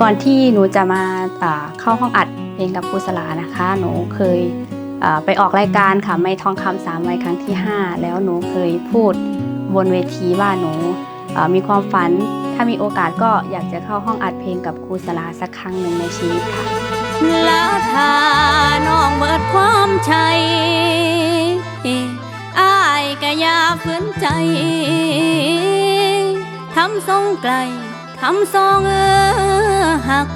ก่อนที่หนูจะมาเข้าห้องอัดเพลงกับครูสลานะคะ หนูเคยไปออกรายการค่ะไม่ทองคำสามวัยครั้งที่ 5 แล้วหนูเคยพูดบนเวทีว่าหนูมีความฝันถ้ามีโอกาสก็อยากจะเข้าห้องอัดเพลงกับครูสลาสักครั้งหนึ่งในชีวิตค่ะลาทาน้องเบิดความชัยอายก็อย่าฝืนใจทำทรงไกล ทำทรงเออหัก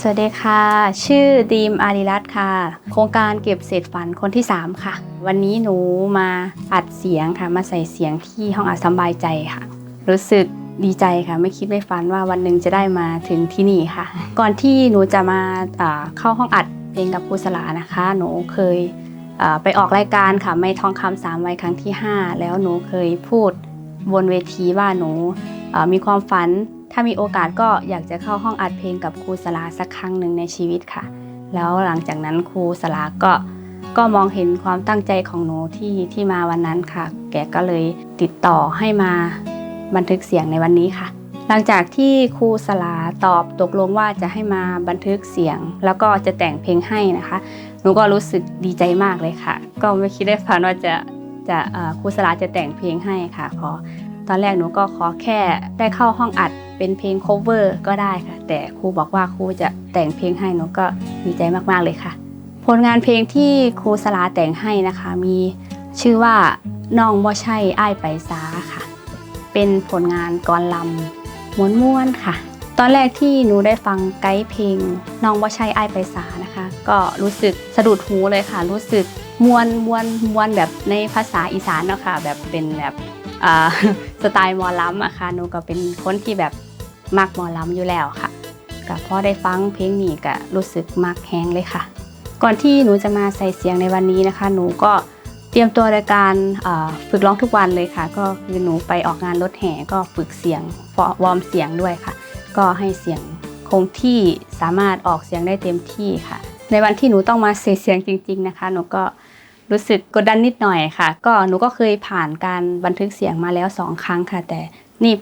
สวัสดีค่ะ ชื่อดีมอาริรัตค่ะ โครงการเก็บเศษฝันคนที่ 3 ค่ะ วันนี้หนูมาอัดเสียงค่ะ มาใส่เสียงที่ห้องอัดสบายใจค่ะ รู้สึกดีใจค่ะ ไม่คิดไม่ฝันว่าวันหนึ่งจะได้มาถึงที่นี่ค่ะ ก่อนที่หนูจะมาเข้าห้องอัดเพลงกับครูสลานะคะ หนูเคยไปออกรายการค่ะ ไม่ทองคำสามวัยครั้งที่ 5 แล้วหนูเคยพูด บนเวทีว่าหนูมีความฝัน ถ้ามีโอกาสก็อยากจะเข้าห้องอัดเพลงกับครูสลาสักครั้งหนึ่งในชีวิตค่ะ แล้วหลังจากนั้นครูสลาก็ก็มองเห็นความตั้งใจของหนูที่ที่มาวันนั้นค่ะ แกก็เลยติดต่อให้มาบันทึกเสียงในวันนี้ค่ะ หลังจากที่ครูสลาตอบตกลงว่าจะให้มาบันทึกเสียง แล้วก็จะแต่งเพลงให้นะคะ หนูก็รู้สึกดีใจมากเลยค่ะ ก็ไม่คิดได้ฝันว่าจะ จะครูสลาจะแต่งเพลงให้ค่ะพอตอนแรกหนูก็ขอแค่ได้เข้าห้องอัดเป็นเพลง cover ก็ได้ค่ะ แต่ครูบอกว่าครูจะแต่งเพลงให้หนูก็ดีใจมากๆเลยค่ะ ผลงานเพลงที่ครูสลาแต่งให้นะคะ มีชื่อว่าน้องบ่ใช่อ้ายไปสาค่ะ เป็นผลงานกรลำม้วนๆค่ะ ตอนแรกที่หนูได้ฟังไกด์เพลงน้องบ่ใช่อ้ายไปสานะคะ ก็รู้สึกสะดุดหูเลยค่ะ รู้สึก มวนมวนมวนแบบในภาษาอีสานเนาะค่ะแบบเป็นแบบสไตล์มอลำอะค่ะหนูก็เป็นคนที่แบบมักมอลำอยู่แล้วค่ะก็พอได้ฟังเพลงนี้ก็รู้สึกมักแฮงเลยค่ะ ก่อนที่หนูจะมาใส่เสียงในวันนี้นะคะ หนูก็เตรียมตัวในการฝึกร้องทุกวันเลยค่ะ ก็คือหนูไปออกงานรถแห่ก็ฝึกเสียงวอร์มเสียงด้วยค่ะ ก็ให้เสียงคงที่สามารถออกเสียงได้เต็มที่ค่ะ ในวันที่หนูต้องมาใส่เสียงจริง ๆนะคะ หนูก็ รู้สึกกดดันนิดหน่อยค่ะ ก็หนูก็เคยผ่านการบันทึกเสียงมาแล้วสองครั้งค่ะ แต่นี่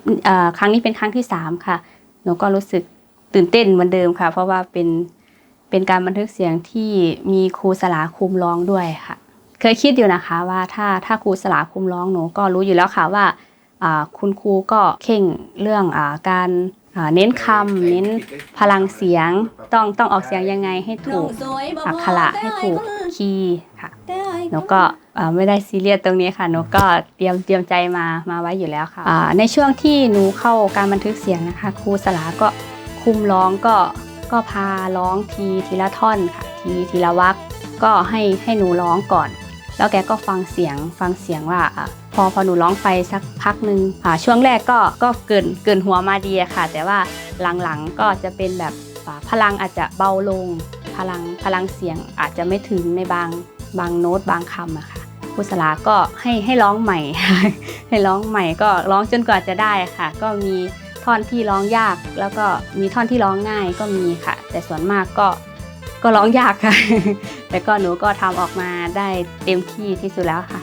ครั้งนี้เป็นครั้งที่สามค่ะ หนูก็รู้สึกตื่นเต้นเหมือนเดิมค่ะ เพราะว่าเป็นเป็นการบันทึกเสียงที่มีครูสลาคุมร้องด้วยค่ะ เคยคิดอยู่นะคะว่าถ้าถ้าครูสลาคุมร้องหนูก็รู้อยู่แล้วค่ะว่าคุณครูก็เข่งเรื่องอการเน้นคำเน้นพลังเสียงต้องต้องออกเสียงยังไงให้ถูกอักขระให้ถูก คีย์ค่ะหนูก็เอ่อไม่ได้ซีเรียสตรงนี้ค่ะหนูก็เตรียมเตรียมใจมามาไว้อยู่แล้วค่ะอ่าในช่วงที่หนูเข้าการบันทึกเสียงนะคะครูสลาก็คุมร้องก็ก็พาร้องทีทีละท่อนค่ะ ทีทีละวรรคก็ให้ให้หนูร้องก่อน แล้วแกก็ฟังเสียงฟังเสียงว่าอะพอพอหนูร้องไปสักพักหนึ่งอ่าช่วงแรกก็ก็เกินเกินหัวมาดีอะค่ะ แต่ว่าหลังๆก็จะเป็นแบบอ่าพลังอาจจะเบาลง พลังพลังเสียงอาจจะไม่ถึงในบางบางโน้ตบางคำอะค่ะครูสลาก็ให้ให้ร้องใหม่ ให้ร้องใหม่ก็ร้องจนกว่าจะได้ค่ะ ก็มีท่อนที่ร้องยาก แล้วก็มีท่อนที่ร้องง่ายก็มีค่ะ แต่ส่วนมากก็ก็ร้องยากค่ะ แต่ก็หนูก็ทำออกมาได้เต็มที่ที่สุดแล้วค่ะ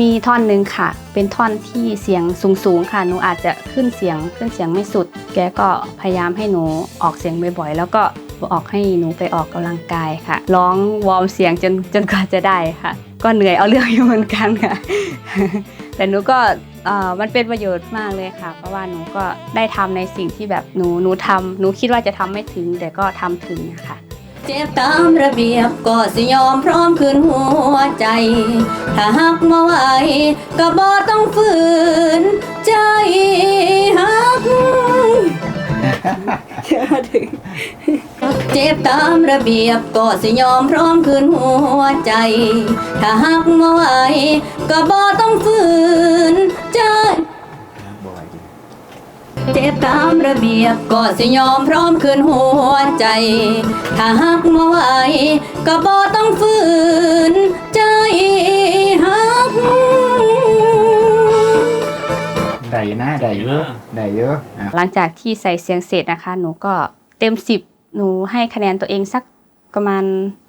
มีท่อนหนึ่งค่ะ เป็นท่อนที่เสียงสูงๆค่ะ หนูอาจจะขึ้นเสียงขึ้นเสียงไม่สุด แกก็พยายามให้หนูออกเสียงบ่อยๆ แล้วก็ ออกให้หนูไปออกกำลังกายค่ะ ร้องวอร์มเสียงจนจนกว่าจะได้ค่ะ ก็เหนื่อยเอาเรื่องอยู่เหมือนกันค่ะ แต่หนูก็เออมันเป็นประโยชน์มากเลยค่ะ เพราะว่าหนูก็ได้ทำในสิ่งที่แบบหนูหนูทำหนูคิดว่าจะทำไม่ถึง แต่ก็ทำถึงนะคะเจ็บตามระเบียบก็สิยอมพร้อมคืนหัวใจ ถ้าหักมาไหวก็บ่ต้องฝืนใจหัก เจ็บตามระเบียบก็สิยอมพร้อมคืนหัวใจ ถ้าหักมาไหวก็บ่ต้องฝืนใจเจ็บตามระเบียบก็สิยอมพร้อมคืนหัวใจ ถ้าหักมาไหวก็บ่ต้องฝืนใจหักได้นะได้เยอะได้เยอะ หลังจากที่ใส่เสียงเสร็จนะคะ หนูก็เต็มสิบหนูให้คะแนนตัวเองสักประมาณ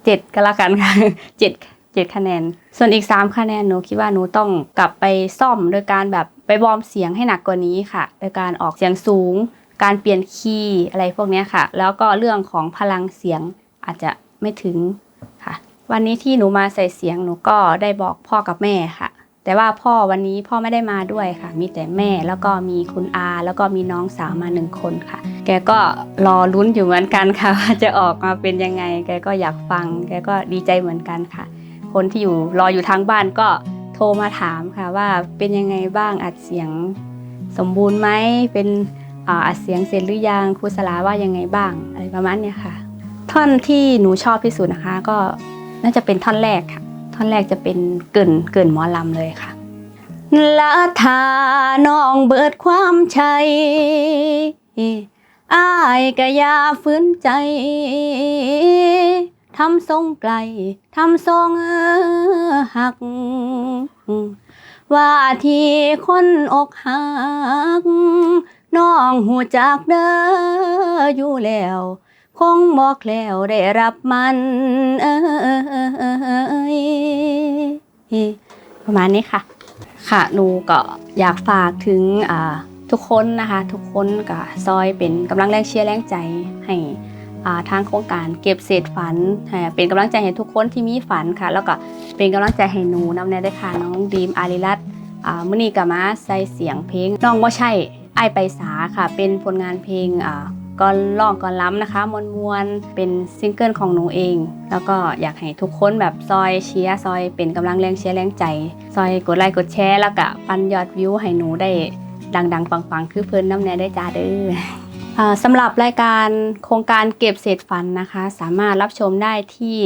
เจ็ดก็แล้วกันค่ะเจ็ดเจ็ดคะแนน ส่วนอีกสามคะแนนหนูคิดว่าหนูต้องกลับไปซ่อมโดยการแบบไปวอร์มเสียงให้หนักกว่านี้ค่ะ โดยการออกเสียงสูง การเปลี่ยนคีย์อะไรพวกนี้ค่ะ แล้วก็เรื่องของพลังเสียงอาจจะไม่ถึงค่ะ วันนี้ที่หนูมาใส่เสียงหนูก็ได้บอกพ่อกับแม่ค่ะ แต่ว่าพ่อวันนี้พ่อไม่ได้มาด้วยค่ะ มีแต่แม่แล้วก็มีคุณอา แล้วก็มีน้องสาวมาหนึ่งคนค่ะ แกก็รอลุ้นอยู่เหมือนกันค่ะว่าจะออกมาเป็นยังไง แกก็อยากฟัง แกก็ดีใจเหมือนกันค่ะ คนที่อยู่รออยู่ทางบ้านก็โทรมาถามค่ะว่าเป็นยังไงบ้างอัดเสียงสมบูรณ์ไหมเป็นอัดเสียงเสร็จหรือยังครูสลาว่ายังไงบ้างอะไรประมาณเนี้ยค่ะ ท่อนที่หนูชอบที่สุดนะคะ ก็น่าจะเป็นท่อนแรกค่ะ ท่อนแรกจะเป็นเกินเกินหมอลำเลยค่ะละทาน้องเบิดความชัยอ้ายกะยาฟื้นใจทำทรงไกลทำทรงหัก ว่าที่คนอกหัก น้องหูจักเด้ออยู่แล้ว คงบอกแล้วได้รับมันเอยประมาณนี้ค่ะ ค่ะหนูก็อยากฝากถึงทุกคนนะคะ ทุกคนก็ซอยเป็นกำลังแรงเชียร์แรงใจให้ทางโครงการเก็บเศษฝัน เป็นกำลังใจให้ทุกคนที่มีฝันค่ะ แล้วก็เป็นกำลังใจให้หนูนำแนวด้วยค่ะน้องดีมอาริรัตมื่อนี้ก็มาใส่เสียงเพลงน้องว่าใช่ไอไปสาค่ะ เป็นผลงานเพลงอ่า ก่อนร้องก่อนล้ำนะคะมวลมวลเป็นซิงเกิลของหนูเอง แล้วก็อยากให้ทุกคนแบบซอยเชียร์ซอยเป็นกำลังแรงเชียร์แรงใจ ซอยกดไลค์กดแชร์แล้วก็ปันยอดวิวให้หนูได้ดังๆ ปังๆ คือเพิ่นน้ำแน่ได้จ้าเด้อสำหรับรายการโครงการเก็บเศษฟันนะคะ สามารถรับชมได้ที่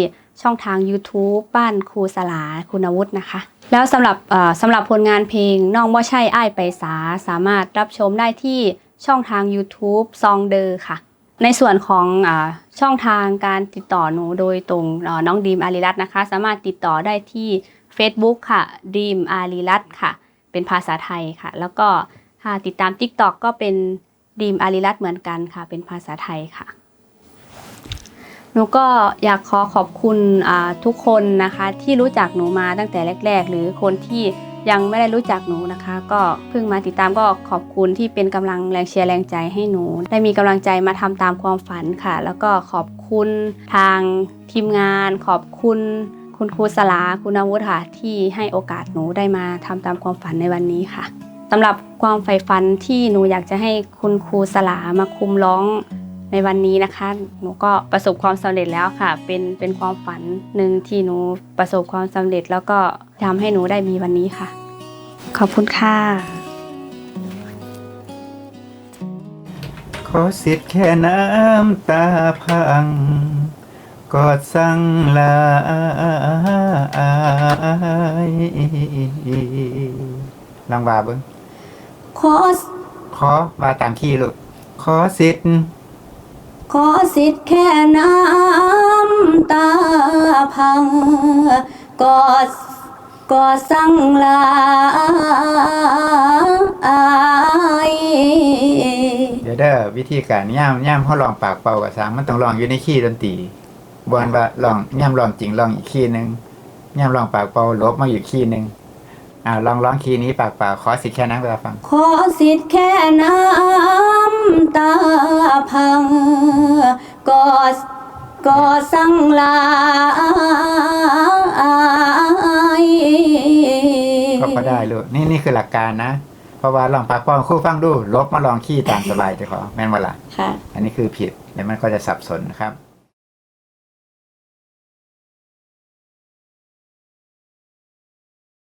ช่องทาง YouTube บ้านครูสลาคุณวุฒินะคะ แล้วสำหรับสำหรับผลงานเพลงน้องว่าใช่อ้ายไปสาสามารถรับชมได้ที่ ช่องทาง YouTube ซองเดอร์ค่ะ ในส่วนของอช่องทางการติดต่อหนูโดยตรงน้องดีมอารีรัตนะคะ สามารถติดต่อได้ที่ Facebook ค่ะดีมอารีรัตค่ะ เป็นภาษาไทยค่ะ แล้วก็ถ้าติดตาม TikTok ก็เป็นดีมอารีรัตเหมือนกันค่ะ เป็นภาษาไทยค่ะหนูก็อยากขอขอบคุณทุกคนนะคะ ที่รู้จักหนูมาตั้งแต่แรก ๆ หรือคนที่ ยังไม่ได้รู้จักหนูนะคะ ก็เพิ่งมาติดตามก็ขอบคุณที่เป็นกำลังแรงเชียร์แรงใจให้หนู ได้มีกำลังใจมาทำตามความฝันค่ะ แล้วก็ขอบคุณทางทีมงาน ขอบคุณคุณครูสลาคุณอาวุธค่ะ ที่ให้โอกาสหนูได้มาทำตามความฝันในวันนี้ค่ะสำหรับความใฝ่ฝันที่หนูอยากจะให้คุณครูสลามาคุมร้อง ในวันนี้นะคะ หนูก็ประสบความสำเร็จแล้วค่ะ เป็นเป็นความฝันหนึ่งที่หนูประสบความสำเร็จ แล้วก็ทำให้หนูได้มีวันนี้ค่ะ ขอบคุณค่ะ ขอสิทธิ์แค่น้ำตาพัง กอดสั่งลาอายลองว่าเบิ้งขอขอว่าตามขี้ลูกขอสิทธิ์ ขอสิทธิ์แค่น้ำตาพังกอดกอดสั่งลาอายเดี๋ยวเด้อวิธีการย่ามย่ามเขาลองปากเป่ากับสางมันต้องลองอยู่ในขี้ดนตรีบอนว่าลองย่ามลองจริงลองอีกขี้หนึ่งย่ามลองปากเป่าลบมาอยู่ขี้หนึ่ง อ่าลองร้องคีย์นี้ปากเปล่าขอสิทธิ์แค่นั้นเวลาฟัง ขอสิทธิ์แค่น้ำตาพังกอดกอดสั่งลาอายก็พอได้ลูกนี่นี่คือหลักการนะ เพราะว่าลองปากเป่าคู่ฟังดู ลบมาลองขี้ตามสบายจะขอแม่นเวลาค่ะ อันนี้คือผิดเดี๋ยวมันก็จะสับสนนะครับ